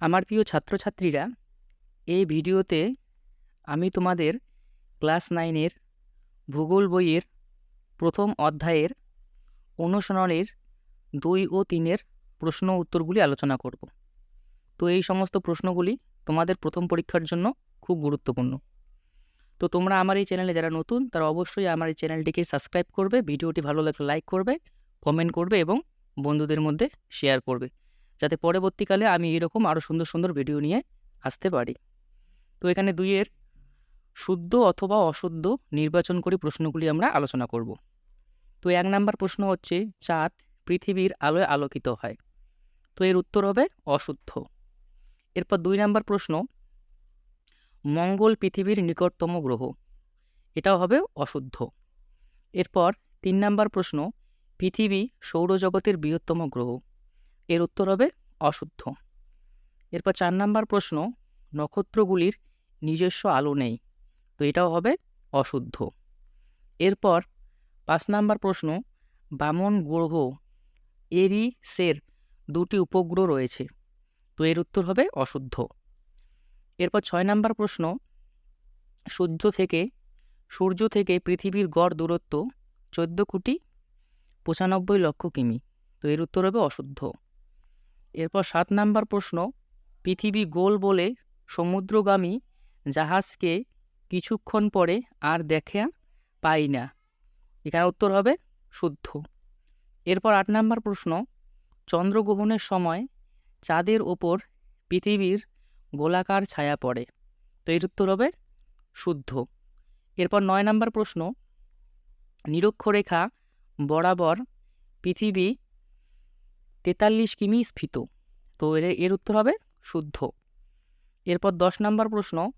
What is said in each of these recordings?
আমার প্রিয় ছাত্রছাত্রীরা, এই ভিডিওতে আমি তোমাদের ক্লাস নাইনের ভূগোল বইয়ের প্রথম অধ্যায়ের অনুসরণের দুই ও তিনের প্রশ্ন উত্তরগুলি আলোচনা করব। তো এই সমস্ত প্রশ্নগুলি তোমাদের প্রথম পরীক্ষার জন্য খুব গুরুত্বপূর্ণ। তো তোমরা আমার এই চ্যানেলে যারা নতুন, তারা অবশ্যই আমার এই চ্যানেলটিকে সাবস্ক্রাইব করবে, ভিডিওটি ভালো লাগলে লাইক করবে, কমেন্ট করবে এবং বন্ধুদের মধ্যে শেয়ার করবে। যাতে পরবর্তীকালে আমি এরকম আরও সুন্দর সুন্দর ভিডিও নিয়ে আসতে পারি। তো এখানে দুইয়ের শুদ্ধ অথবা অশুদ্ধ নির্বাচন করে প্রশ্নগুলি আমরা আলোচনা করব। তো এক নাম্বার প্রশ্ন হচ্ছে, চাঁদ পৃথিবীর আলোয় আলোকিত হয়। তো এর উত্তর হবে অশুদ্ধ। এরপর দুই নাম্বার প্রশ্ন, মঙ্গল পৃথিবীর নিকটতম গ্রহ, এটাও হবে অশুদ্ধ। এরপর তিন নাম্বার প্রশ্ন, পৃথিবী সৌরজগতের বৃহত্তম গ্রহ এর উত্তর হবে অশুদ্ধ। এরপর চার নাম্বার প্রশ্ন, নক্ষত্রগুলির নিজস্ব আলো নেই, তো এটাও হবে অশুদ্ধ। এরপর পাঁচ নাম্বার প্রশ্ন, বামন গ্রহ এরিসের দুটি উপগ্রহ রয়েছে, তো এর উত্তর হবে অশুদ্ধ। এরপর ছয় নাম্বার প্রশ্ন, সূর্য থেকে সূর্য থেকে পৃথিবীর গড় দূরত্ব চোদ্দ কোটি পঁচানব্বই লক্ষ কিমি, তো এর উত্তর হবে অশুদ্ধ। এরপর সাত নাম্বার প্রশ্ন, পৃথিবী গোল বলে সমুদ্রগামী জাহাজকে কিছুক্ষণ পরে আর দেখা পাই না। এখানে উত্তর হবে শুদ্ধ। এরপর আট নাম্বার প্রশ্ন চন্দ্রগ্রহণের সময় চাঁদের ওপর পৃথিবীর গোলাকার ছায়া পড়ে। তো এর উত্তর হবে শুদ্ধ। এরপর নয় নাম্বার প্রশ্ন, নিরক্ষরেখা বরাবর পৃথিবী তেতাল্লিশ কিমি স্ফীত। তো এর এর উত্তর হবে শুদ্ধ। এরপর দশ নম্বর প্রশ্ন,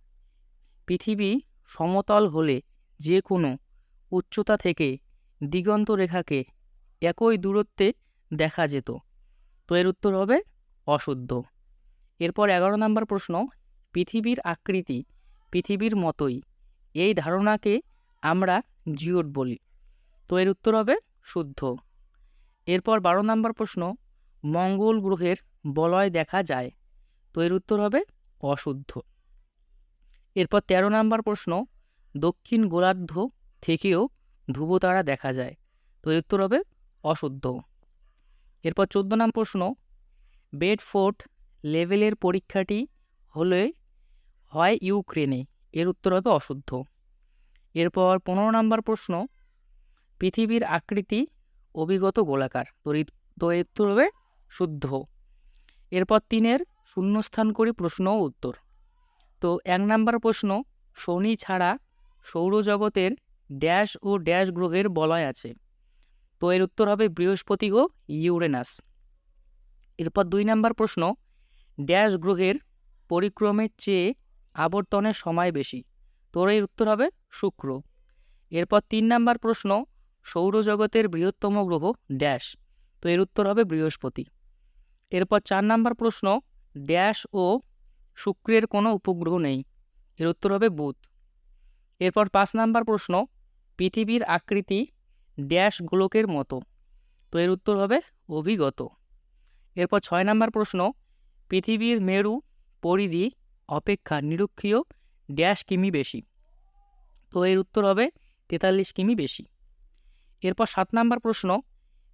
পৃথিবী সমতল হলে যে কোনো উচ্চতা থেকে দিগন্ত রেখাকে একই দূরত্বে দেখা যেত। তো এর উত্তর হবে অশুদ্ধ। এরপর এগারো নম্বর প্রশ্ন, পৃথিবীর আকৃতি পৃথিবীর মতোই, এই ধারণাকে আমরা জিওট বলি। তো এর উত্তর হবে শুদ্ধ। এরপর বারো নম্বর প্রশ্ন মঙ্গল গ্রহের বলয় দেখা যায়। তো এর উত্তর হবে অশুদ্ধ। এরপর ১৩ নম্বর প্রশ্ন, দক্ষিণ গোলার্ধ থেকেও ধ্রুবতারা দেখা যায়। তো এর উত্তর হবে অশুদ্ধ। এরপর চোদ্দ নম্বর প্রশ্ন বেডফোর্ট লেভেলের পরীক্ষাটি হলে হয় ইউক্রেনে? এর উত্তর হবে অশুদ্ধ। এরপর পনেরো নম্বর প্রশ্ন, পৃথিবীর আকৃতি অভিগত গোলাকার? তো এর উত্তর হবে শুদ্ধ। এরপর তিনের শূন্যস্থান করি প্রশ্ন ও উত্তর। তো এক নাম্বার প্রশ্ন, শনি ছাড়া সৌরজগতের ড্যাশ ও ড্যাশ গ্রহের বলয় আছে। তো এর উত্তর হবে বৃহস্পতি ও ইউরেনাস। এরপর দুই নাম্বার প্রশ্ন, ড্যাশ গ্রহের পরিক্রমের চেয়ে আবর্তনের সময় বেশি। তোর এর উত্তর হবে শুক্র। এরপর তিন নাম্বার প্রশ্ন, সৌরজগতের বৃহত্তম গ্রহ ড্যাশ। তো এর উত্তর হবে বৃহস্পতি। এরপর চার নাম্বার প্রশ্ন, ড্যাশ ও শুক্রের কোনো উপগ্রহ নেই। এর উত্তর হবে বুধ। এরপর পাঁচ নাম্বার প্রশ্ন, পৃথিবীর আকৃতি ড্যাশ গোলকের মতো। তো এর উত্তর হবে অভিগত। এরপর ছয় নাম্বার প্রশ্ন, পৃথিবীর মেরু পরিধি অপেক্ষা নিরক্ষীয় ড্যাশ কিমি বেশি? তো এর উত্তর হবে তেতাল্লিশ কিমি বেশি। এরপর সাত নাম্বার প্রশ্ন,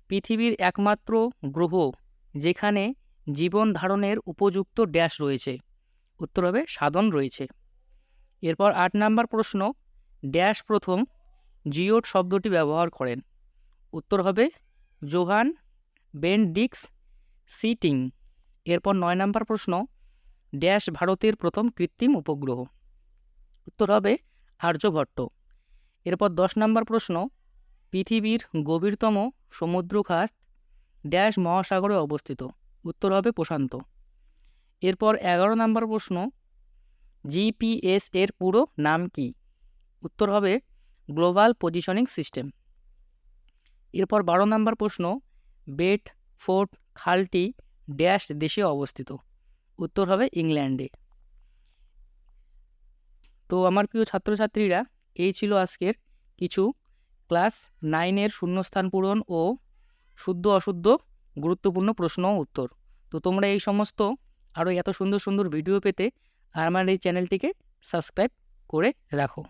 পৃথিবীর একমাত্র গ্রহ যেখানে জীবন ধারণের উপযুক্ত ড্যাশ রয়েছে। উত্তর হবে সাধন রয়েছে। এরপর আট নাম্বার প্রশ্ন, ড্যাশ প্রথম জিওট শব্দটি ব্যবহার করেন। উত্তর হবে জোহান বেনডিক্স সিটিং। এরপর নয় নাম্বার প্রশ্ন, ড্যাশ ভারতের প্রথম কৃত্রিম উপগ্রহ। উত্তর হবে আর্যভট্ট। এরপর দশ নাম্বার প্রশ্ন, পৃথিবীর গভীরতম সমুদ্রখাত ড্যাশ মহাসাগরে অবস্থিত। উত্তর হবে প্রশান্ত। এরপর এগারো নম্বর প্রশ্ন, জিপিএস এর পুরো নাম কি? উত্তর হবে গ্লোবাল পজিশনিং সিস্টেম। এরপর বারো নম্বর প্রশ্ন, বেট ফোর্ট খালটি ড্যাশ দেশে অবস্থিত। উত্তর হবে ইংল্যান্ডে। তো আমার প্রিয় ছাত্রছাত্রীরা, এই ছিল আজকের কিছু ক্লাস নাইনের শূন্যস্থান পূরণ ও শুদ্ধ অশুদ্ধ, গুরুত্বপূর্ণ প্রশ্ন ও উত্তর। তো তোমরা এই সমস্ত আরও এত সুন্দর সুন্দর ভিডিও পেতে আমার এই চ্যানেলটিকে সাবস্ক্রাইব করে রাখো।